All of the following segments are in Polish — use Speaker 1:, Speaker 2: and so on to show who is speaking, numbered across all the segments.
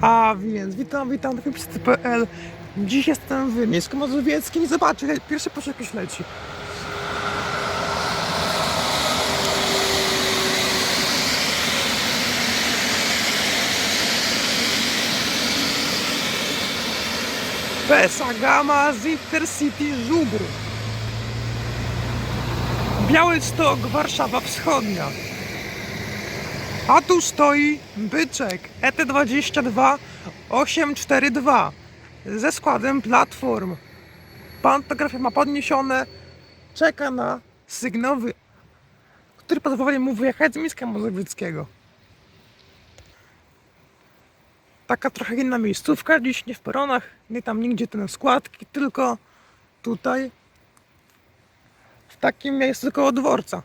Speaker 1: A więc witam, witam na filmsty.pl Dziś jestem w Miejsku Mazowieckim i zobaczcie, le- pierwszy pociąg już leci. PSA Gama z Intercity Żubr. Białystok, Warszawa Wschodnia. A tu stoi byczek E ET22 842 ze składem platform. Pantografia ma podniesione, czeka na sygnał, wy- który pozwoli mu wyjechać z Mińska Mazowieckiego. Taka trochę inna miejscówka, dziś nie w peronach, nie tam nigdzie te składki, tylko tutaj w takim miejscu koło dworca.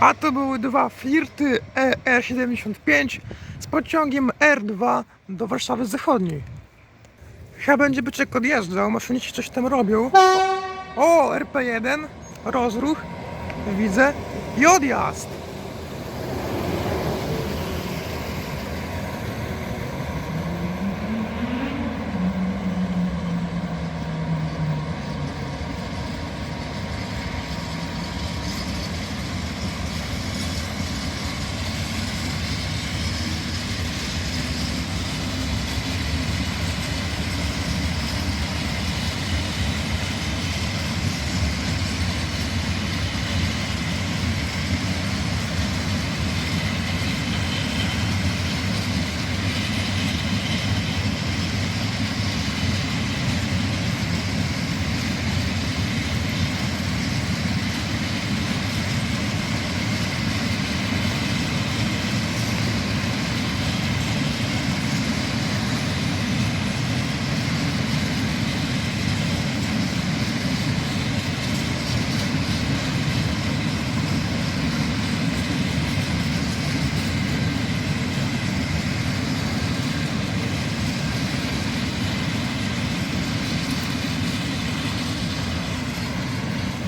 Speaker 1: A to były dwa flirty ER75 z pociągiem R2 do Warszawy Zachodniej. Chyba będzie byczek odjeżdżał, maszyniści coś tam robią. O, RP1, rozruch, widzę i odjazd.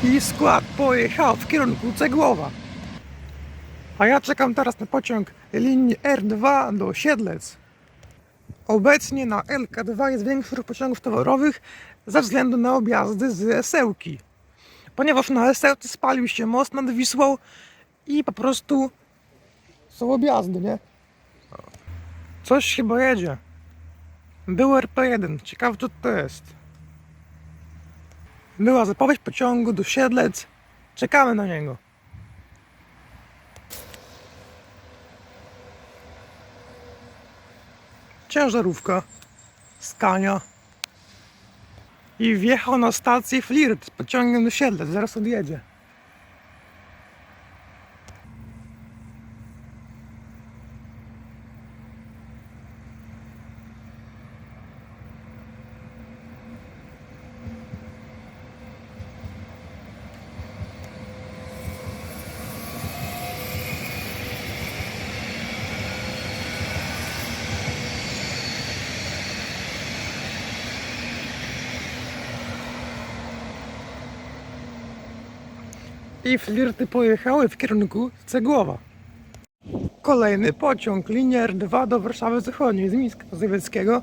Speaker 1: I skład pojechał w kierunku Cegłowa. A ja czekam teraz na pociąg linii R2 do Siedlec. Obecnie na LK2 jest większy ruch pociągów towarowych ze względu na objazdy z Esełki. Ponieważ na Esełce spalił się most nad Wisłą i po prostu są objazdy, nie? Coś chyba jedzie. Był RP1. Ciekawe co to jest. Była zapowiedź pociągu do Siedlec. Czekamy na niego. Ciężarówka. Skania. I wjechał na stację Flirt z pociągiem do Siedlec. Zaraz odjedzie. I flirty pojechały w kierunku Cegłowa. Kolejny pociąg, linia R2 do Warszawy Zachodniej z Mińska Mazowieckiego.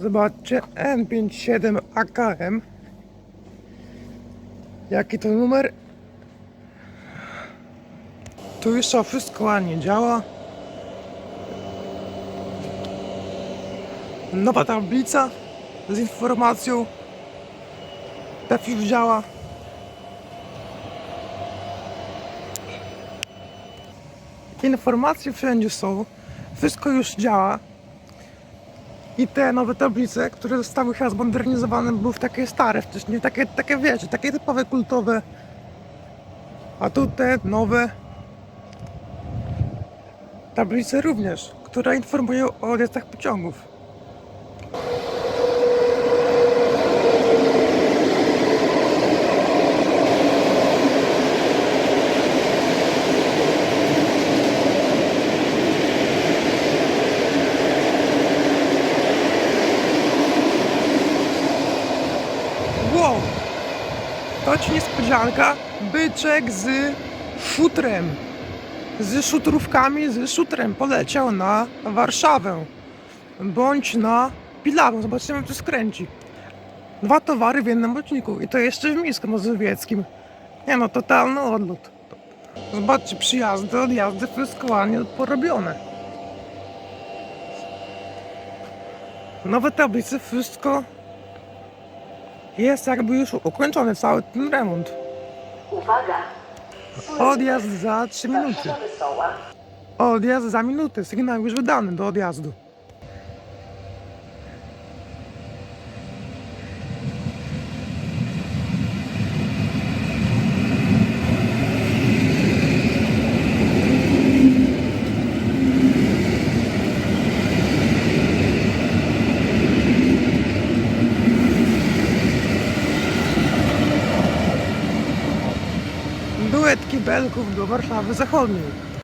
Speaker 1: Zobaczcie, N57 AKM. Jaki to numer? Tu już wszystko ładnie działa. Nowa tablica z informacją. Tak już działa. Informacje wszędzie są, wszystko już działa. I te nowe tablice, które zostały chyba zmodernizowane, były takie stare wcześniej, takie, takie wiecie, takie typowe kultowe. A tu te nowe tablice również, które informują o odjazdach pociągów. Zobaczcie, niespodzianka. Byczek z szutrem. Z szutrówkami, z szutrem poleciał na Warszawę. Bądź na Pilawę. Zobaczymy, to skręci. Dwa towary w jednym odcinku. I to jeszcze w Mińsku Mazowieckim. Nie no, totalny odlot. Zobaczcie, przyjazdy, odjazdy, wszystko ładnie porobione. Nowe tablice, wszystko jest jakby już ukończony, cały ten remont.
Speaker 2: Uwaga!
Speaker 1: Odjazd za 3 minuty. Odjazd za minutę, sygnał już wydany do odjazdu. Kibelków do Warszawy Zachodniej.